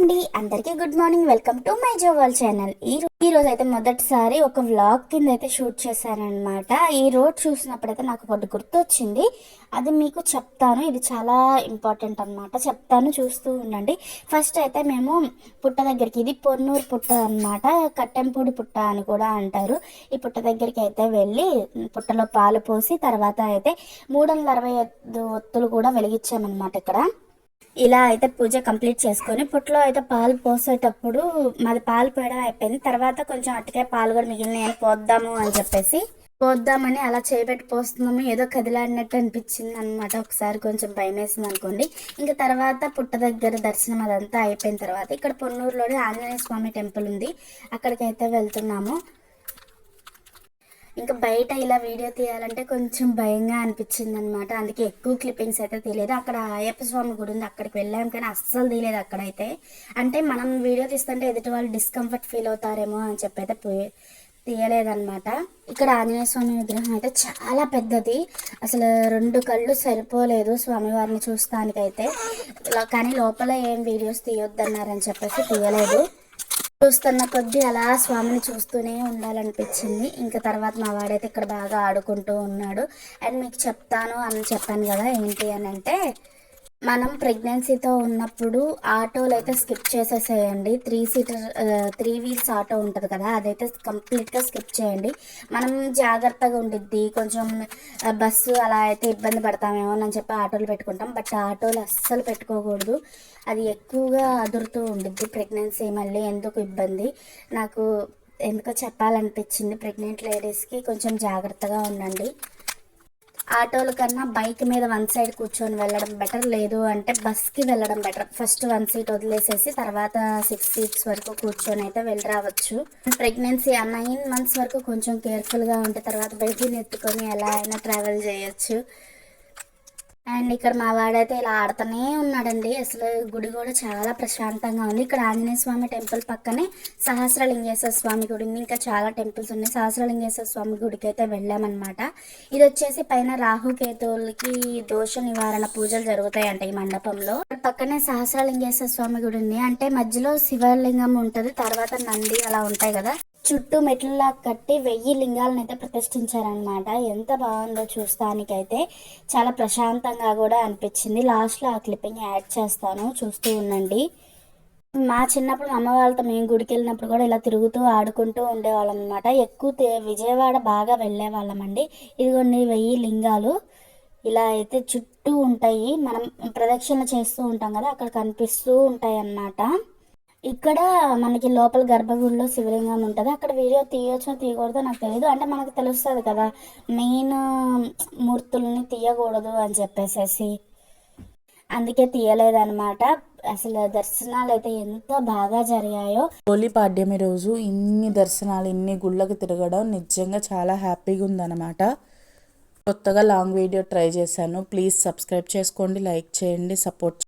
అండి. అందరికీ good morning. Welcome to my జోవల్ channel. ఈ ఈ రోజు అయితే మొదటిసారి ఒక వ్లాగ్ కింద అయితే షూట్ చేశానన్నమాట ఈ రోడ్ చూసినప్పుడైతే నాకు ఒకటి గుర్తొచ్చింది. అది మీకు చెప్తాను. ఇది చాలా ఇంపార్టెంట్ అన్నమాట. చెప్తాను చూస్తూ ఉండండి. ఫస్ట్ అయితే మేము పుట్ట దగ్గరికి ఇది పొన్నూరు పుట్ట అన్నమాట. కట్టెంపూడి పుట్ట అని కూడా అంటారు. ఈ పుట్ట దగ్గరికి అయితే వెళ్ళి పుట్టలో పాలు పోసి తర్వాత అయితే మూడు వందల అరవై ఐదు ఒత్తులు కూడా వెలిగించామన్నమాట ఇక్కడ. ఇలా అయితే పూజ కంప్లీట్ చేసుకొని పుట్లో అయితే పాలు పోసేటప్పుడు మాది పాలు పోయడం అయిపోయింది. తర్వాత కొంచెం అట్టకే పాలు కూడా మిగిలినాయని పోద్దాము అని చెప్పేసి పోద్దామని అలా చేయబెట్టి పోస్తున్నాము. ఏదో కదిలాడినట్టు అనిపించింది అనమాట ఒకసారి కొంచెం భయం వేసింది అనుకోండి. ఇంకా తర్వాత పుట్ట దగ్గర దర్శనం అదంతా అయిపోయిన తర్వాత ఇక్కడ పొన్నూరులోనే ఆంజనేయ స్వామి టెంపుల్ ఉంది. అక్కడికైతే వెళ్తున్నాము. ఇంకా బయట ఇలా వీడియో తీయాలంటే కొంచెం భయంగా అనిపించింది అనమాట అందుకే ఎక్కువ క్లిప్పింగ్స్ అయితే తీయలేదు. అక్కడ అయ్యప్ప స్వామి గుడి ఉంది అక్కడికి వెళ్ళాం కానీ అస్సలు తీయలేదు అక్కడైతే. అంటే మనం వీడియో తీస్తుంటే ఎదుటి వాళ్ళు డిస్కంఫర్ట్ ఫీల్ అవుతారేమో అని చెప్పి అయితే పోయి తీయలేదన్నమాట. ఇక్కడ ఆంజనేయ స్వామి విగ్రహం అయితే చాలా పెద్దది. అసలు రెండు కళ్ళు సరిపోలేదు స్వామివారిని చూస్తానికైతే. కానీ లోపల ఏం వీడియోస్ తీయొద్దన్నారని చెప్పేసి తీయలేదు. చూస్తున్న కొద్దీ అలా స్వామిని చూస్తూనే ఉండాలనిపించింది. ఇంకా తర్వాత మా వాడైతే ఇక్కడ బాగా ఆడుకుంటూ ఉన్నాడు. అండ్ మీకు చెప్తాను అని చెప్పాను కదా ఏంటి అని అంటే మనం ప్రెగ్నెన్సీతో ఉన్నప్పుడు ఆటోలు అయితే స్కిప్ చేసేసేయండి. Three seater three wheels auto ఉంటుంది కదా అదైతే కంప్లీట్గా స్కిప్ చేయండి. మనం జాగ్రత్తగా ఉండిద్ది. కొంచెం బస్సు అలా అయితే ఇబ్బంది పడతామేమో అని చెప్పి ఆటోలు పెట్టుకుంటాం. బట్ ఆటోలు అస్సలు పెట్టుకోకూడదు. అది ఎక్కువగా అదురుతూ ఉండిద్ది ప్రెగ్నెన్సీ మళ్ళీ ఎందుకు ఇబ్బంది? నాకు ఎందుకో చెప్పాలనిపించింది. ప్రెగ్నెంట్ లేడీస్కి కొంచెం జాగ్రత్తగా ఉండండి. ఆటోల కన్నా బైక్ మీద వన్ సైడ్ కూర్చొని వెళ్ళడం బెటర్. లేదు అంటే బస్కి వెళ్ళడం బెటర్. ఫస్ట్ వన్ సీట్ వదిలేసేసి తర్వాత సిక్స్ సీట్స్ వరకు కూర్చొని అయితే వెళ్ళి రావచ్చు. ప్రెగ్నెన్సీ ఆ నైన్ మంత్స్ వరకు కొంచెం కేర్ఫుల్గా ఉంటే తర్వాత బేబీని ఎత్తుకొని ఎలా అయినా ట్రావెల్ చేయొచ్చు. అండ్ ఇక్కడ మా వాడైతే ఇలా ఆడుతూనే ఉన్నాడండి. అసలు గుడి కూడా చాలా ప్రశాంతంగా ఉంది. ఇక్కడ ఆంజనేయ స్వామి టెంపుల్ పక్కనే సహస్రలింగేశ్వర స్వామి గుడి ఉంది. ఇంకా చాలా టెంపుల్స్ ఉన్నాయి. సహస్రలింగేశ్వర స్వామి గుడికి అయితే వెళ్ళామన్నమాట. ఇది వచ్చేసి పైన రాహుకేతువులకి దోష నివారణ పూజలు జరుగుతాయంట ఈ మండపంలో. పక్కనే సహస్రలింగేశ్వర స్వామి గుడి ఉంది. అంటే మధ్యలో శివలింగం ఉంటుంది తర్వాత నంది అలా ఉంటాయి కదా. చుట్టూ మెట్లలా కట్టి వెయ్యి లింగాలను అయితే ప్రతిష్ఠించారనమాట ఎంత బాగుందో చూస్తానికైతే చాలా ప్రశాంతంగా కూడా అనిపించింది. లాస్ట్లో ఆ క్లిప్పింగ్ యాడ్ చేస్తాను. చూస్తూ ఉండండి. మా చిన్నప్పుడు అమ్మ వాళ్ళతో మేము గుడికి వెళ్ళినప్పుడు కూడా ఇలా తిరుగుతూ ఆడుకుంటూ ఉండేవాళ్ళం అనమాట ఎక్కువ తే- విజయవాడ బాగా వెళ్ళేవాళ్ళమండి. ఇదిగోండి వెయ్యి లింగాలు ఇలా అయితే చుట్టూ ఉంటాయి. మనం ప్రదక్షిణ చేస్తూ ఉంటాం కదా అక్కడ కనిపిస్తూ ఉంటాయి అన్నమాట ఇక్కడ మనకి లోపల గర్భగుడిలో శివలింగం ఉంటుంది. అక్కడ వీడియో తీయొచ్చో తీయకూడదో నాకు తెలియదు అంటే మనకు తెలుస్తుంది కదా మెయిన్ మూర్తుల్ని తీయకూడదు అని చెప్పేసేసి. అందుకే తీయలేదన్నమాట. అసలు దర్శనాలు అయితే ఎంత బాగా జరిగాయో. హోలీ పాడ్యమి రోజు ఇన్ని దర్శనాలు ఇన్ని గుళ్ళకి తిరగడం నిజంగా చాలా హ్యాపీగా ఉందన్నమాట. కొత్తగా లాంగ్ వీడియో ట్రై చేశాను. ప్లీజ్ సబ్స్క్రైబ్ చేసుకోండి లైక్ చేయండి సపోర్ట్